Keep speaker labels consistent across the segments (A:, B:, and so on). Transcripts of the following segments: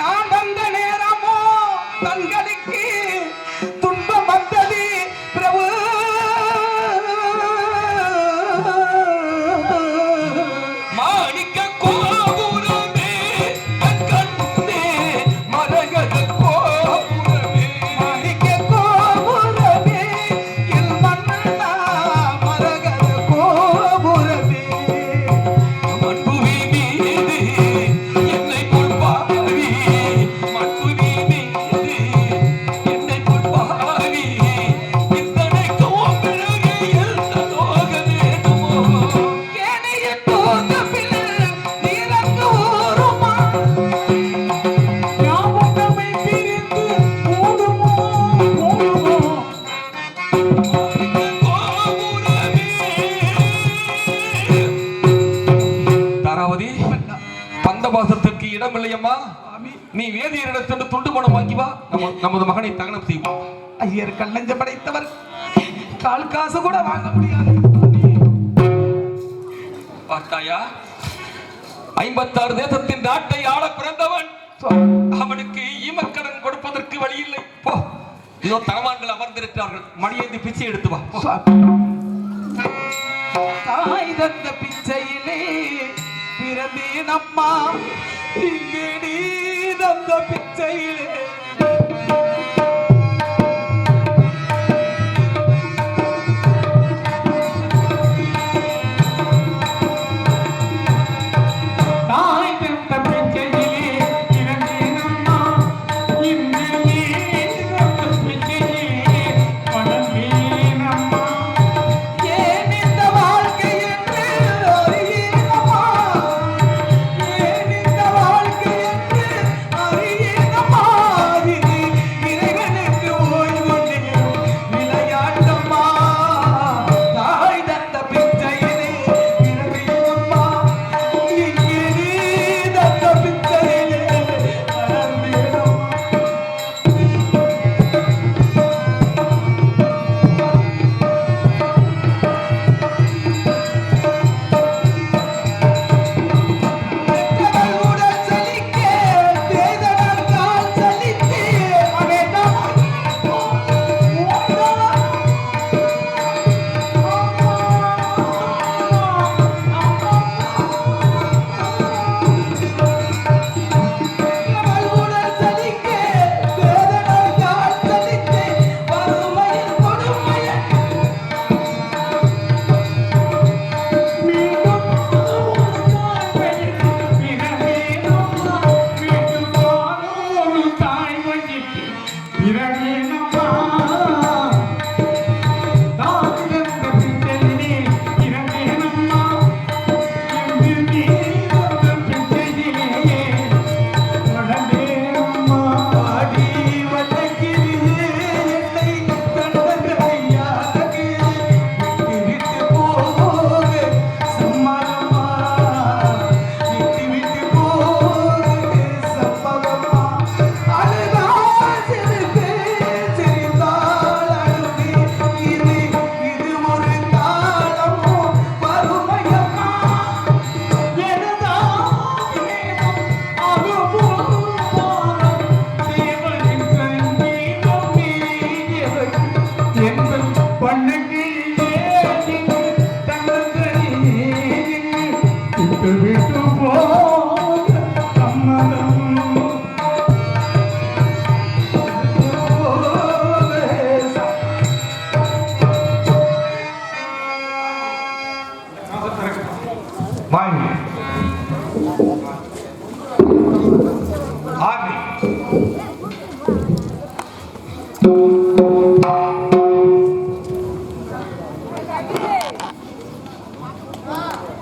A: நான் வந்த நேரமோ
B: தங்க நீ வேதியரிடத்திற்கு துண்டு பணம் வாங்கி வா. நம்ம நமது மகனை தகனம் செய்வோம்.
A: ஐயர் கல்லஞ்ச படைத்தவர். கால் காசு கூட வாங்க முடியாது.
B: பார்த்தாயா? ஐம்பத்தாறு தேசத்தின் நாட்டை ஆள பிறந்தவன். அவனுக்கு ஈமக்கடன் கொடுப்பதற்கு வழி இல்லை போ. இதோ தனவான்கள் அமர்ந்திருக்கிறார்கள். மணியேந்தி பிச்சை எடுத்து வா.
A: தாய் தந்த பிச்சையிலே பிறந்தேன் அம்மா. இங்கே நீ தந்த பிச்சையிலே.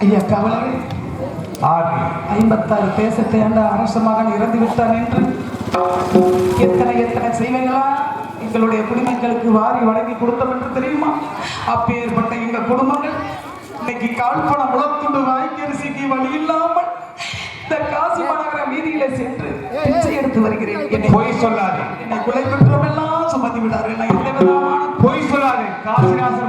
A: ஐயா
C: ஆர்மி
A: ஐம்பத்தாறு தேசத்தை ஆண்ட அரச மகன் இறந்து விட்டான் என்று எத்தனை எத்தனை செய்வங்களா? எங்களுடைய குடிமக்களுக்கு வாரி வழங்கி கொடுத்தோம் என்று தெரியுமா? அப்பேற்பட்ட எங்க குடும்பங்கள் இன்னைக்கு கால்பணம் முளத்துண்டு வாய்க்கரிசிக்கு வழி இல்லாமல் இந்த காசி மாநகர வீதியில சென்று பிச்சை எடுத்து வருகிறேன். என்னை
C: பொய் சொல்லாதே.
A: என்னை கொலை சுமத்தி விடார்கள் நான் எந்த விதமான
C: பொய் சொல்லாதே. காசிராசர்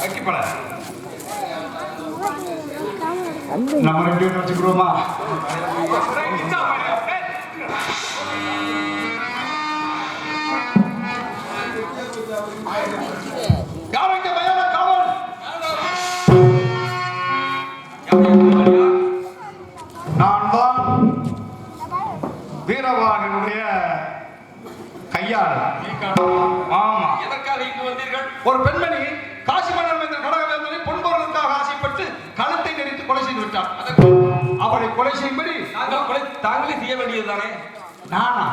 C: வைக்கப்பட நம்ம ரெண்டு பேரும் வச்சுக்கிறோமா நான் தான் வீரவாகனுடைய கையாள் ஆமா.
B: எதற்காக இங்கு வந்தீர்கள்?
C: ஒரு பெண்மணி காசி மன்னர் என்ற கடகவேந்தனை பொன்பொருளுக்காக ஆசைப்பட்டு கழுத்தை நெறித்து கொலை செய்து விட்டார். அவரை கொலை செய்யும்படி
B: நாங்கள் கொலை தாங்களே செய்ய வேண்டியதுதானே?
C: நானா?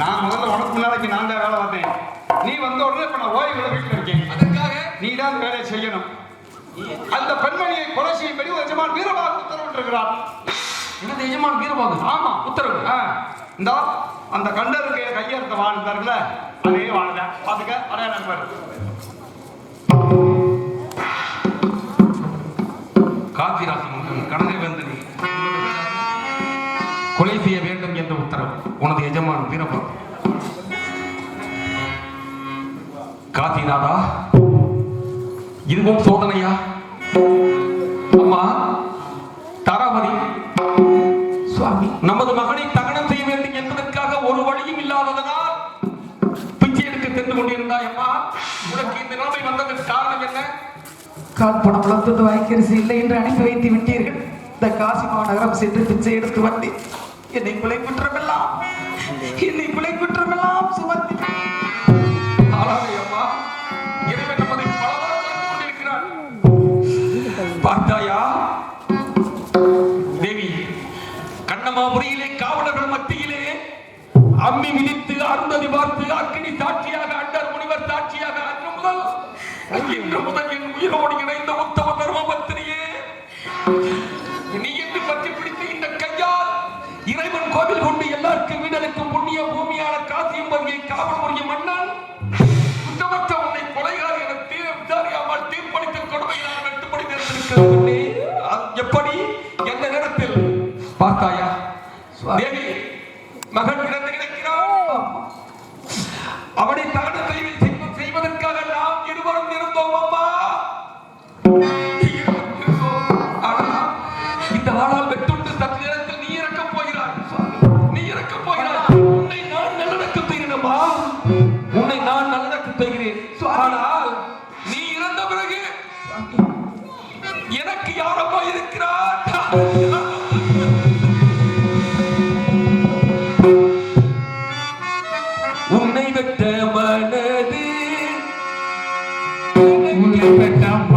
C: நான் முதல்ல உனக்கு முன்னாடி நான் தான் வேலை பார்த்தேன். நீ வந்த உடனே இப்ப நான் ஓய்வுல வீட்டில் இருக்கேன்.
B: அதற்காக
C: நீ தான் வேலையை செய்யணும். அந்த பெண்மணியை கொலை செய்யும்படி ஒரு எஜமான் வீரபாக உத்தரவிட்டிருக்கிறார்
B: எனது எஜமான் வீரபாகு?
C: ஆமா.
B: உத்தரவு.
C: இந்தா அந்த கண்டருக்கு கையெழுத்த வாழ்ந்தாருல அதே வாழ்ந்தேன் பாத்துக்க அடையாளம் பாரு
B: காந்திராஜன் மகன் கனகவேந்தனை கொலை செய்ய வேண்டும் என்ற உத்தரவு. உனது எஜமான் வீரபாகு காந்திநாதா இதுவும் சோதனையா? அம்மா தாராமதி
A: சுவாமி
B: நமது மகனை தகனம் செய்ய வேண்டும் என்பதற்காக ஒரு வழியும் இல்லாததனால் பிச்சை எடுக்க சென்று கொண்டிருந்தாய் அம்மா உனக்கு இந்த நிலைமை வந்ததற்கு காரணம் என்ன
A: கால் பணம் வளர்த்தது வாய்க்கரிசி இல்லை என்று அனுப்பி வைத்து விட்டீர்கள். இந்த காசி மாநகரம் சென்று பிச்சை எடுத்து வந்தேன் என்னை பிழை குற்றமெல்லாம். என்னை பிழை
B: எப்படி? எந்த நேரத்தில்? பார்த்தாயா? தேவி மகன் உன்னை வெட்ட மனது
C: பெற்ற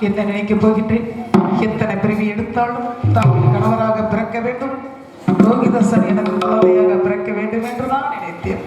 B: என்ன
A: நினைக்கப் போகின்றேன்? எத்தனை பிரிவு எடுத்தாலும் தாங்கள் கணவராக பிறக்க வேண்டும். ரோகிதாசன் எனக்கு குழந்தையாக பிறக்க வேண்டும் என்று நான் நினைத்தேன்.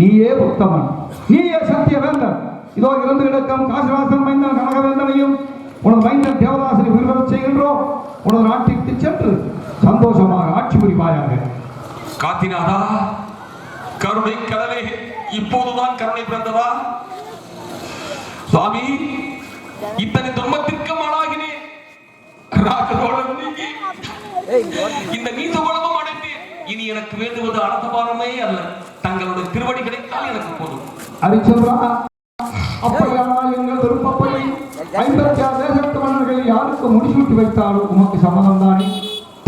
C: நீயே உத்தமன். நீயே சத்திய வேந்தன் இதோ இருந்து கிடக்கும் காசிராசன் மைந்தன் கனகவேந்தனையும் உனது மைந்தன் தேவதாசனை உயிர்வரச் செய்கின்றோம். உனது நாட்டிற்கு சென்று சந்தோஷமாக ஆட்சி புரிவாயாக.
B: காத்தினாதா கருணை கடலே இப்போதுதான் கருணை பிறந்ததா? சுவாமி இத்தனை துன்பத்திற்கு ஆளாகினேன். இந்த நீத உலகம் அடைந்தேன். இனி எனக்கு வேண்டுவது அனந்தபாரமே அல்ல. தங்களுடைய திருவடி கிடைத்தால் எனக்கு போதும்.
C: அரிச்சந்திரா அப்படியானால் எங்கள் விருப்பப்படி ஐம்பத்தி ஆறு தேசத்து மன்னர்களில் யாருக்கு முடிசூட்டி வைத்தாலும் உமக்கு சம்மதம் தானே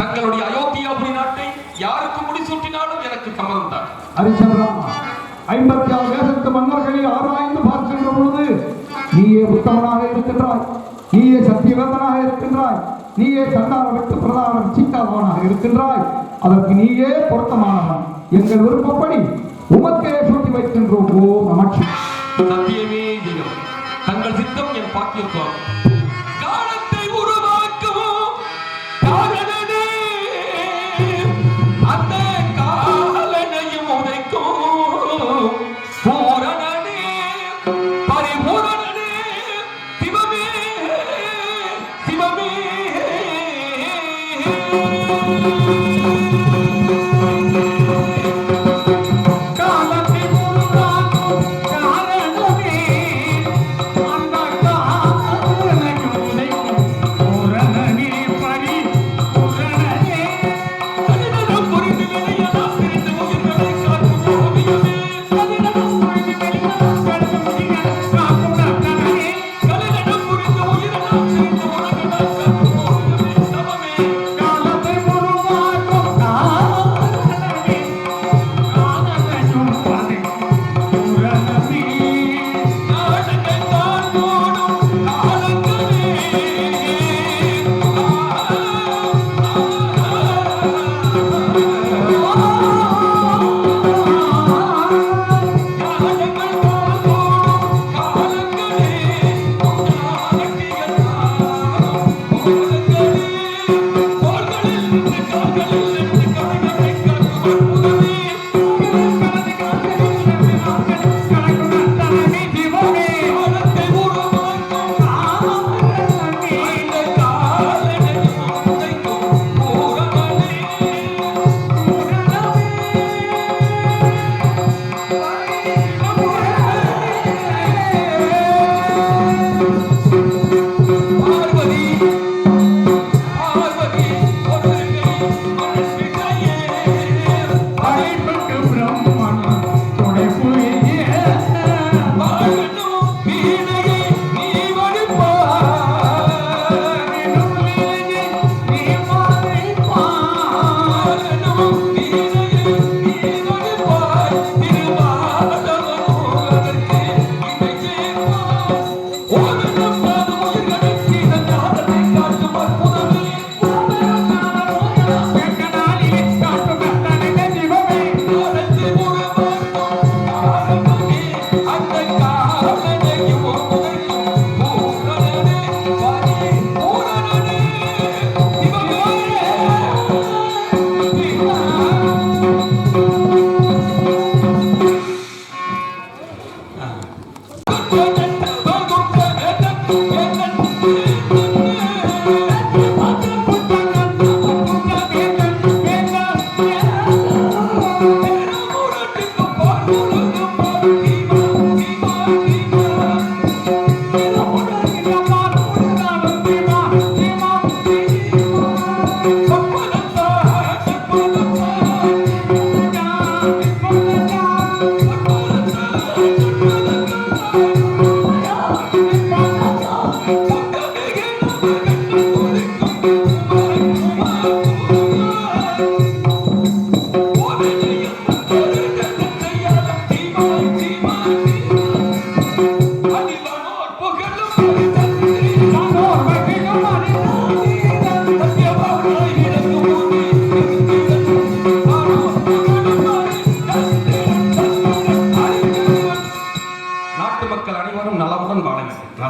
B: தங்களுடைய அயோத்தியாபுரி நாட்டை யாருக்கு முடிசூட்டினாலும் எனக்கு சம்மதம் தான்
C: அரிச்சந்திரா ஐம்பத்தி ஆறு தேசத்து மன்னர்களில் ஆராய்ந்து பார்க்கின்ற பொழுது நீயே உத்தமனாக இருக்கின்றாய் நீயே சத்தியவேந்தனாக இருக்கின்றாய் நீயே வெட்டு பிரதான சிக்காதவனாக இருக்கின்றாய் அதற்கு நீயே பொருத்தமானவன். எங்கள் விருப்பப்படி உமக்கே சூட்டி வைக்கின்றோம் ஓ நமச்சி
B: சத்தியமே தங்கள் சித்தம் என் பாக்கியத்துவம்.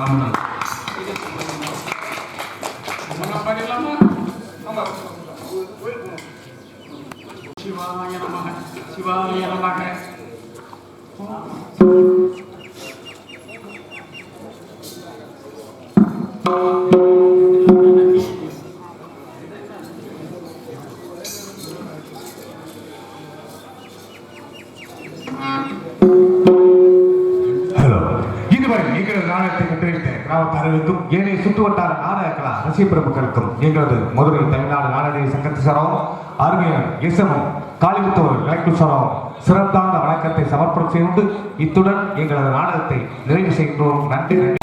A: pengalaman శివాయ
D: నమ శివాయ నమ Thank you. கிராமத்தார்களுக்கும் ஏனைய சுற்றுவட்டார நாடகங்களா ரசிக பிரமுகர்களுக்கும் எங்களது மதுரை தமிழ்நாடு நாடக சங்கத்து சரம் அருமையான இசமும் காளிமுத்தோர் கலைக்கு சார்பாகவும் சிறந்தான வணக்கத்தை சமர்ப்பணம் செய்து இத்துடன் எங்களது நாடகத்தை நிறைவு செய்கின்றோம். நன்றி நன்றி.